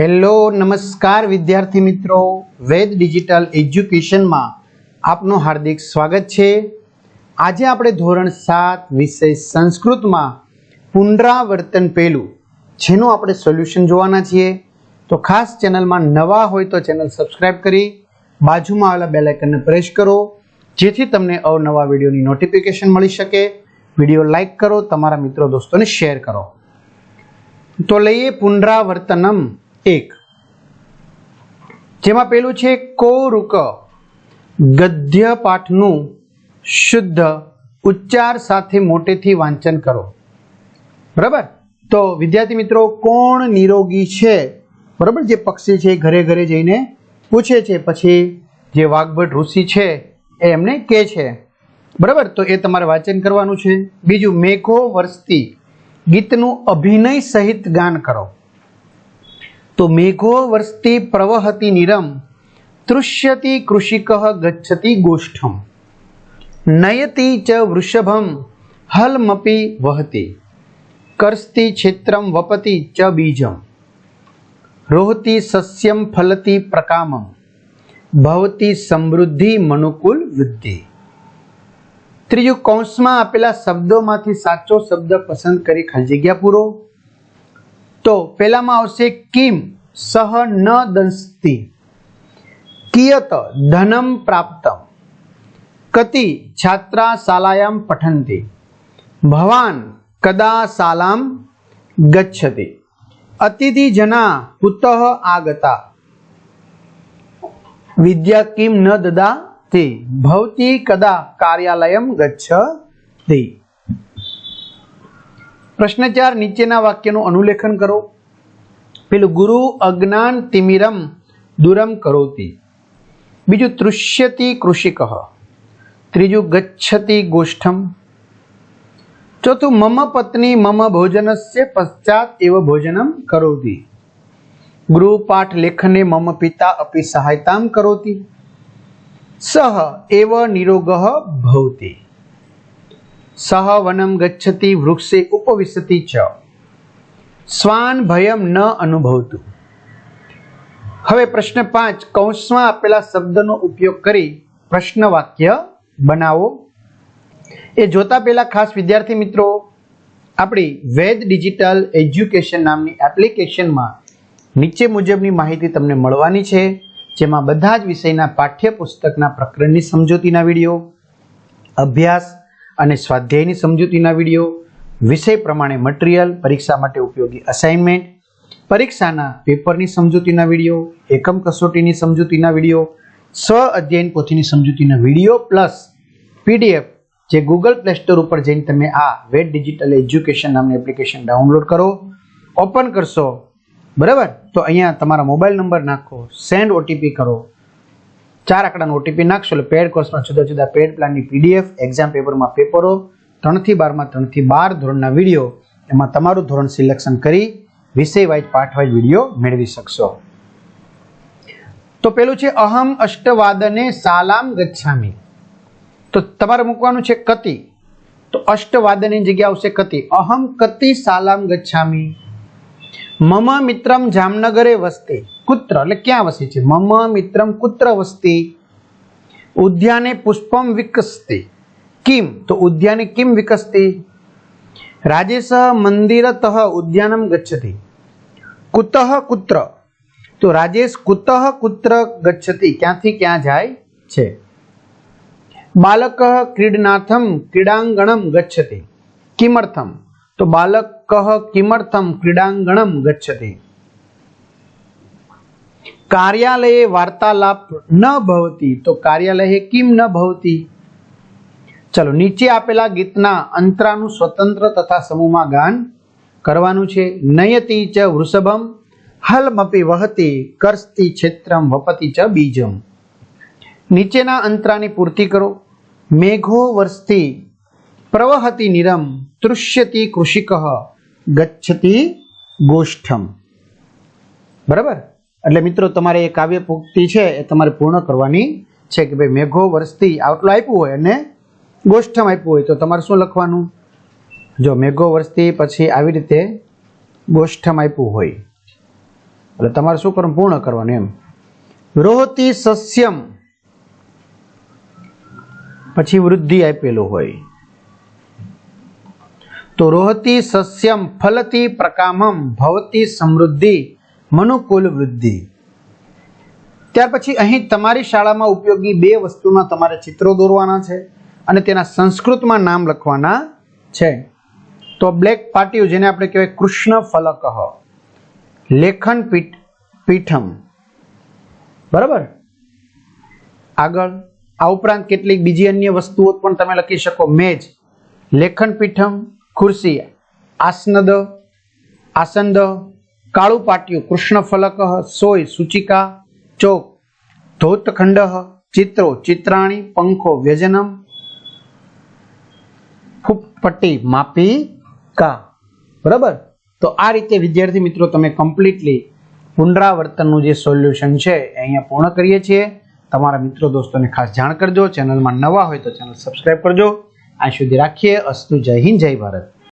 Hello, નમસ્કાર વિદ્યાર્થી મિત્રો. વેદ ડિજિટલ એજ્યુકેશનમાં આપનું હાર્દિક સ્વાગત છે. આજે આપણે ધોરણ સાત વિષય સંસ્કૃતમાં પુનરાવર્તન પહેલું, જેનું આપણે સોલ્યુશન જોવાના છીએ. તો ખાસ ચેનલમાં નવા હોય તો ચેનલ સબસ્ક્રાઇબ કરી, બાજુમાં આવેલા બેલ આઇકનને પ્રેસ કરો, જેથી તમને અવનવા વિડીયોની નોટિફિકેશન મળી શકે. વીડિયો લાઇક કરો, તમારા મિત્રો, દોસ્તોને શેર કરો. તો લઈએ પુનરાવર્તનમ. એક. જેમાં પેલું છે કોરુક ગદ્ય પાઠનું શુદ્ધ ઉચ્ચાર સાથે મોટેથી વાંચન કરો. બરાબર? તો વિદ્યાર્થી મિત્રો, કોણ નિરોગી છે? બરાબર? જે પક્ષી છે ઘરે ઘરે જઈને પૂછે છે. પછી જે વાઘભટ ઋષિ છે એ એમને કહે છે. બરાબર? તો એ તમારે વાંચન કરવાનું છે. બીજું, મેઘો વર્ષથી ગીતનું અભિનય સહિત ગાન કરો. તો મેઘો વર્ષતે પ્રવહતી નિરમ તૃષ્યતિ કૃષિક ગચ્છતિ ગોષ્ઠમ નયતી ચ વૃષભમ હલમપી વહતી કર્સ્તી ક્ષેત્રમ વપતિ ચ બીજમ રોહતી સસ્યમ ફલતી પ્રકામમ ભવતી સમૃદ્ધિ મનુકુલ વૃદ્ધિ ત્રીજું કૌંસમાં આપેલા શબ્દોમાંથી સાચો શબ્દ પસંદ કરી ખાલી જગ્યા પૂરો તો પહેલામાં આવશે કિમ સહ ન દંસ્તિ. કિયત ધનમ પ્રાપ્તમ. કતિ છાત્રા શાલાયામ પઠંતી. ભવાન કદા શાલામ ગચ્છતિ. અતિથિ જના કુતઃ આગતા. વિદ્યા કિમ ન દદાતિ ભવતી કદા કાર્યાલયમ ગચ્છતિ. પ્રશ્ન ચાર નીચેના વાક્યનું અનુલેખન કરો. પેલું ગુરુ અજ્ઞાન તિમિરમ દુરમ કરોતી. બીજું તૃષ્યતિ કૃષિક. ત્રીજું ગચ્છતિ ગોષ્ઠમ. ચોથું મમ પત્ની મમ ભોજનસ્ય પશ્ચાત એવ ભોજનમ કરોતી. ગૃહપાઠ લેખને મમ પિતા અપી સહાયતામ કરોતી. સહ એવ નિરોગ ભવતી. સહ વનમ ગચ્છતિ વૃક્ષે ઉપવિશતિ ચ. સ્વાન ભયમ ન અનુભવતું. હવે પ્રશ્ન પાંચ, કૌંસમાં આપેલા શબ્દનો ઉપયોગ કરી પ્રશ્ન વાક્ય બનાવો. એ જોતા પહેલા ખાસ વિદ્યાર્થી મિત્રો, આપણી વેદ ડિજિટલ એજ્યુકેશન નામની એપ્લિકેશનમાં નીચે મુજબની માહિતી તમને મળવાની છે, જેમાં બધા જ વિષયના પાઠ્યપુસ્તકના પ્રકરણની સમજૂતીના વીડિયો, અભ્યાસ અને સ્વાધ્યાયની સમજૂતીના વીડિયો વિષય પ્રમાણે મટીરિયલ પરીક્ષા માટે ઉપયોગી અસાઇનમેન્ટ પરીક્ષાના પેપરની સમજૂતીના વીડિયો એકમ કસોટીની સમજૂતીના વીડિયો સ્વ અધ્યયન પોથીની સમજૂતીના વીડિયો પ્લસ પીડીએફ જે ગૂગલ પ્લે સ્ટોર ઉપર જઈને તમે આ વેટ ડિજિટલ એજ્યુકેશન નામની એપ્લિકેશન ડાઉનલોડ કરો ઓપન કરશો. બરાબર? તો અહીંયા તમારા મોબાઈલ નંબર નાખો સેન્ડ ઓટીપી કરો. ચાર આંકડાનો ઓટીપી નાખશો એટલે પેડ કોર્સમાં જુદા જુદા પેડ પ્લાનની પીડીએફ એક્ઝામ પેપરમાં પેપરો ત્રણથી બારમાં, ત્રણથી બાર ધોરણના વીડિયો. એમાં તમારું ધોરણ સિલેક્શન કરી વિષય વાઇઝ પાઠ વાઇઝ વીડિયો મેળવી શકશો. તો પેલું છે, અહમ અષ્ટવાદને સાલામ ગચ્છામી. તો તમારે મૂકવાનું છે કતિ. તો અષ્ટવાદનની જગ્યા આવશે કતિ. અહમ કતિ સાલામ ગચ્છામી. મમ મિત્રમ જામનગરે વસ્તે. કુત્ર, એટલે ક્યાં વસે છે? મમ મિત્રમ કુત્ર વસતી. ઉદ્યાને પુષ્પમ વિકસતે. કિમ તો ઉદ્યાને કિમ વિકસતી રાજેશ મંદિરતઃ ઉદ્યાનમ ગચ્છતિ કુતઃ કુત્ર તો રાજેશ કુતઃ કુત્ર ગચ્છતિ ક્યાંથી ક્યાં જાય છે બાલક ક્રીડનાથમ ક્રીડાંગણમ ગચ્છતિ કિમર્થમ તો બાલક કિમર્થમ ક્રીડાંગણમ ગચ્છતિ કાર્યાલયે વાર્તાલાપ ન ભવતી તો કાર્યાલયે કિમ ન ભવતી ચલો, નીચે આપેલા ગીતના અંતરાનું સ્વતંત્ર તથા સમૂહમાં ગાન કરવાનું છે. નયતિ ચ વૃષભમ હલમપી વહતી, કરસ્તી ક્ષેત્રમ વપતિ ચ બીજમ. નીચેના અંતરાની પૂર્તિ કરો. મેઘો વર્ષથી પ્રવહતી નિરમ, તૃષ્યતિ કૃષિક, ગચ્છતિ ગોષ્ઠમ. બરાબર? એટલે મિત્રો, તમારે એ કાવ્ય પૂર્તિ છે એ તમારે પૂર્ણ કરવાની છે કે ભાઈ મેઘો વર્ષથી આટલું આપ્યું હોય અને ગોષ્ઠમ આપ્યું હોય તો તમારે શું લખવાનું? જો મેઘો વર્ષથી પછી આવી રીતે ગોષ્ઠમ આપ્યું હોય, એટલે તમારે શું કરવાનું? પૂર્ણ કરવાનું એમ. રોહતી સસ્યમ પછી વૃદ્ધિ આપેલું હોય. તો રોહતી સસ્યમ ફલતી પ્રકામમ ભવતી સમૃદ્ધિ મનુકુલ વૃદ્ધિ. ત્યાર પછી અહીં તમારી શાળામાં ઉપયોગી બે વસ્તુના તમારે ચિત્રો દોરવાના છે. અને તેના સંસ્કૃતમાં નામ લખવાના છે. તો બ્લેક પાટિયું જેને આપણે કહેવાય કૃષ્ણ ફલક લેખન પીઠ, પીઠમ. બરાબર? આગળ, આ ઉપરાંત કેટલીક બીજી અન્ય વસ્તુઓ પણ તમે લખી શકો. મેજ, લેખન પીઠમ, ખુરશી, આસનદ આસંદ કાળું પાટિયું, કૃષ્ણ ફલક સોય, સૂચિકા, ચોક, ધોતખંડ ચિત્રો, ચિત્રાણી, પંખો, વ્યજનમ ફૂટપટ્ટી માપિકા બરાબર? તો આ રીતે, વિદ્યાર્થી મિત્રો, તમે કમ્પ્લીટલી પુનરાવર્તનનું જે સોલ્યુશન છે અહીંયા પૂર્ણ કરીએ છીએ. તમારા મિત્રો દોસ્તોને ખાસ જાણ કરજો. ચેનલમાં નવા હોય તો ચેનલ સબસ્ક્રાઈબ કરજો. આ સુધી રાખીએ. અસ્તુ જય હિન્દ, જય ભારત.